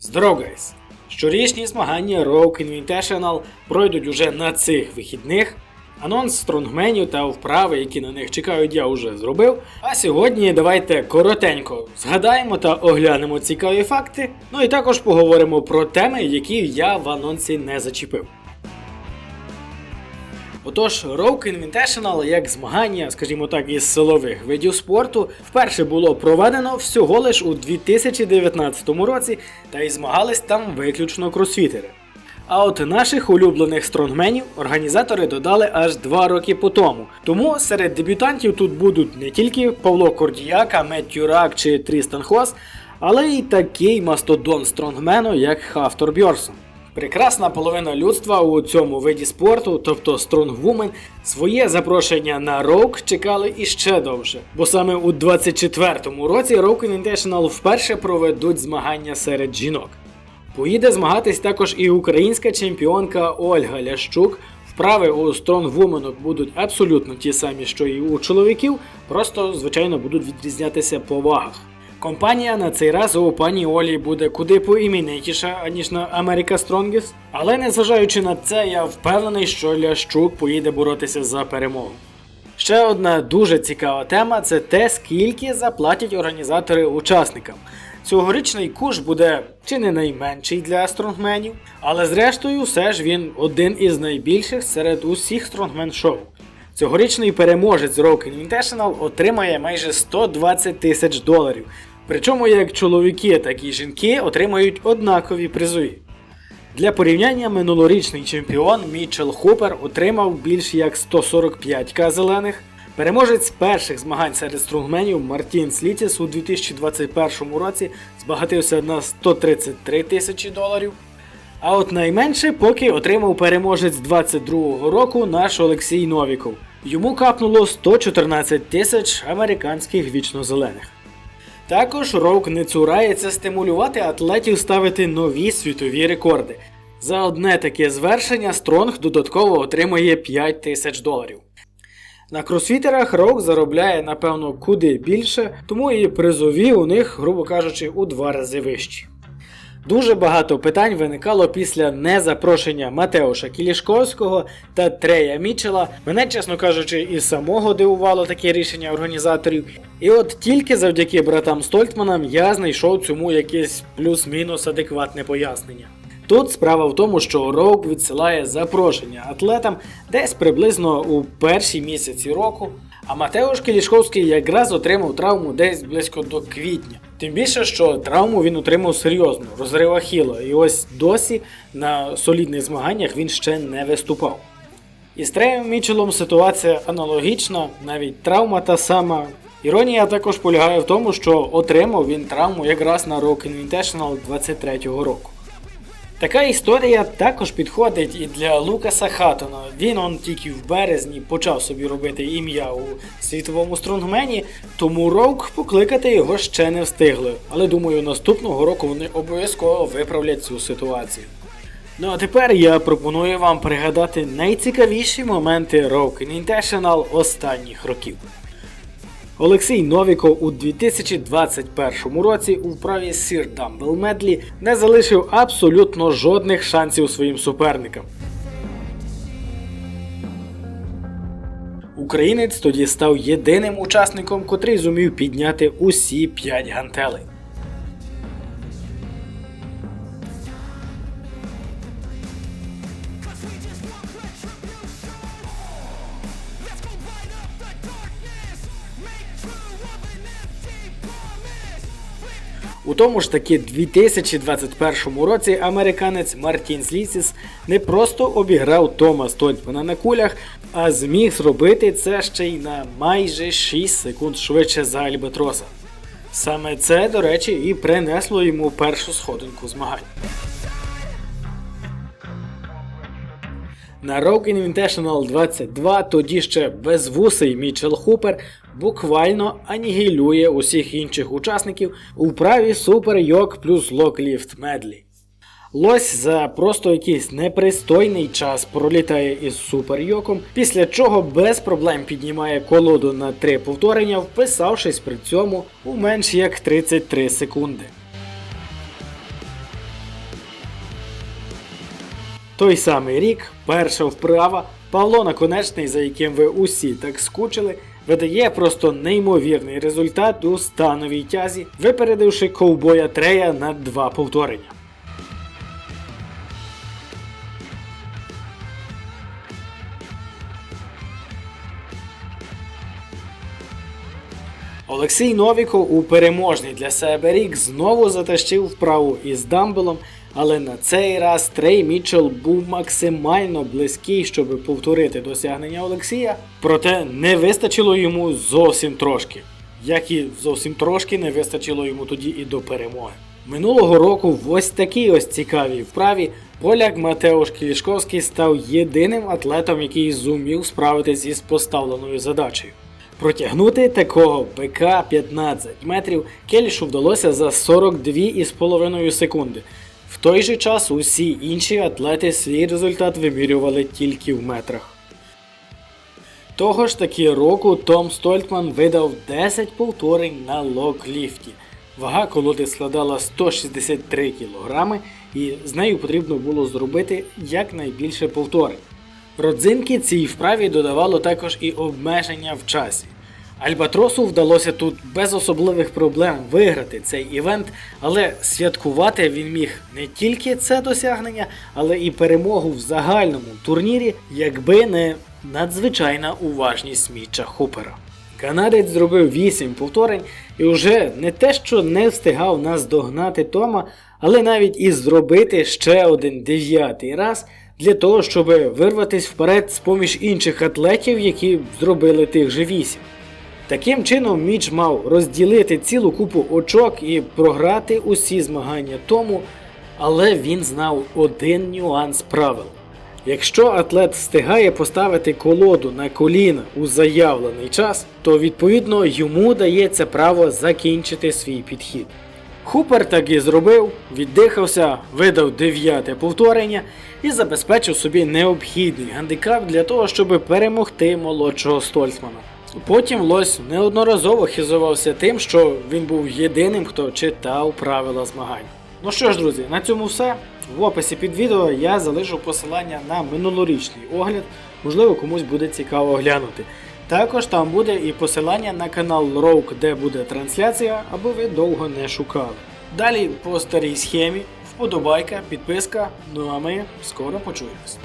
Здоров, гайс! Щорічні змагання Rogue Invitational пройдуть уже на цих вихідних. Анонс стронгменів та вправи, які на них чекають, я вже зробив. А сьогодні давайте коротенько згадаємо та оглянемо цікаві факти. Ну і також поговоримо про теми, які я в анонсі не зачепив. Отож, Rogue Invitational як змагання, скажімо так, із силових видів спорту, вперше було проведено всього лиш у 2019 році, та й змагались там виключно кросфітери. А от наших улюблених стронгменів організатори додали аж два роки по тому. Тому серед дебютантів тут будуть не тільки Павло Кордіяка, Меттю Рак чи Трістан Хос, але й такий мастодон стронгмену, як Хафтор Бьорсон. Прекрасна половина людства у цьому виді спорту, тобто Woman, своє запрошення на Rogue чекали іще довше. Бо саме у 24-му році Rogue Invitational вперше проведуть змагання серед жінок. Поїде змагатись також і українська чемпіонка Ольга Лящук. Вправи у Woman будуть абсолютно ті самі, що і у чоловіків, просто, звичайно, будуть відрізнятися по вагах. Компанія на цей раз у пані Олі буде куди поіменитіша, аніж на America Strongest. Але незважаючи на це, я впевнений, що Лящук поїде боротися за перемогу. Ще одна дуже цікава тема це те, скільки заплатять організатори учасникам. Цьогорічний куш буде чи не найменший для стронгменів, але зрештою все ж він один із найбільших серед усіх стронгмен шоу. Цьогорічний переможець Rock Invitational отримає майже 120 тисяч доларів. Причому як чоловіки, так і жінки отримають однакові призові. Для порівняння минулорічний чемпіон Мітчел Хупер отримав більш як 145к зелених. Переможець перших змагань серед струнгменів Мартін Слітіс у 2021 році збагатився на 133 тисячі доларів. А от найменше поки отримав переможець 22-го року наш Олексій Новіков. Йому капнуло 114 тисяч американських вічнозелених. Також Роук не цурається стимулювати атлетів ставити нові світові рекорди. За одне таке звершення Стронг додатково отримує 5 тисяч доларів. На кросфітерах Роук заробляє, напевно, куди більше, тому і призові у них, грубо кажучи, у два рази вищі. Дуже багато питань виникало після незапрошення Матеуша Кілішковського та Трея Мічела. Мене, чесно кажучи, і самого дивувало таке рішення організаторів. І от тільки завдяки братам Стольтманам я знайшов цьому якесь плюс-мінус адекватне пояснення. Тут справа в тому, що Роук відсилає запрошення атлетам десь приблизно у перші місяці року, а Матеуш Кілішковський якраз отримав травму десь близько до квітня. Тим більше, що травму він отримав серйозно, розрив Ахіла, і ось досі на солідних змаганнях він ще не виступав. Із Треєм Мічелом ситуація аналогічна, навіть травма та сама. Іронія також полягає в тому, що отримав він травму якраз на Rock Invitational 23-го року. Така історія також підходить і для Лукаса Хаттона. Він он тільки в березні почав собі робити ім'я у світовому стронгмені, тому Роук покликати його ще не встигли. Але думаю, наступного року вони обов'язково виправлять цю ситуацію. Ну а тепер я пропоную вам пригадати найцікавіші моменти Rock Invitational останніх років. Олексій Новіков у 2021 році у вправі Сір Дамбл Медлі не залишив абсолютно жодних шансів своїм суперникам. Українець тоді став єдиним учасником, котрий зумів підняти усі п'ять гантелей. У тому ж таки 2021 році американець Мартін Слісіс не просто обіграв Тома Стольтмана на кулях, а зміг зробити це ще й на майже 6 секунд швидше за Альбатроса. Саме це, до речі, і принесло йому першу сходинку змагань. На Rock Invitational 22 тоді ще безвусий Мічел Хупер буквально анігілює усіх інших учасників у вправі Супер Йок плюс Локліфт Медлі. Лось за просто якийсь непристойний час пролітає із суперйоком, після чого без проблем піднімає колоду на три повторення, вписавшись при цьому у менш як 33 секунди. Той самий рік, перша вправа, Павло Наконечний, за яким ви усі так скучили, видає просто неймовірний результат у становій тязі, випередивши ковбоя Трея на два повторення. Олексій Новіков у переможний для себе рік знову затащив вправу із дамбелом, але на цей раз Трей Мітчелл був максимально близький, щоб повторити досягнення Олексія, проте не вистачило йому зовсім трошки. Як і зовсім трошки не вистачило йому тоді і до перемоги. Минулого року в ось такій ось цікавій вправі поляк Матеуш Кілішковський став єдиним атлетом, який зумів справитись із поставленою задачею. Протягнути такого БК 15 метрів Келішу вдалося за 42,5 секунди. В той же час усі інші атлети свій результат вимірювали тільки в метрах. Того ж таки року Том Стольтман видав 10 повторень на локліфті. Вага колоди складала 163 кг, і з нею потрібно було зробити якнайбільше повторень. Родзинки цій вправі додавало також і обмеження в часі. Альбатросу вдалося тут без особливих проблем виграти цей івент, але святкувати він міг не тільки це досягнення, але і перемогу в загальному турнірі, якби не надзвичайна уважність Мітча Хупера. Канадець зробив 8 повторень і вже не те, що не встигав нас догнати Тома, але навіть і зробити ще один дев'ятий раз для того, щоб вирватися вперед з поміж інших атлетів, які зробили тих же 8. Таким чином, Міч мав розділити цілу купу очок і програти усі змагання тому, але він знав один нюанс правил. Якщо атлет встигає поставити колоду на коліна у заявлений час, то відповідно йому дається право закінчити свій підхід. Хупер так і зробив, віддихався, видав дев'яте повторення і забезпечив собі необхідний гандикап для того, щоб перемогти молодшого Стольцмана. Потім Лось неодноразово хизувався тим, що він був єдиним, хто читав правила змагань. Ну що ж, друзі, на цьому все. В описі під відео я залишу посилання на минулорічний огляд, можливо, комусь буде цікаво глянути. Також там буде і посилання на канал Rogue, де буде трансляція, аби ви довго не шукали. Далі по старій схемі, вподобайка, підписка, ну а ми скоро почуємось.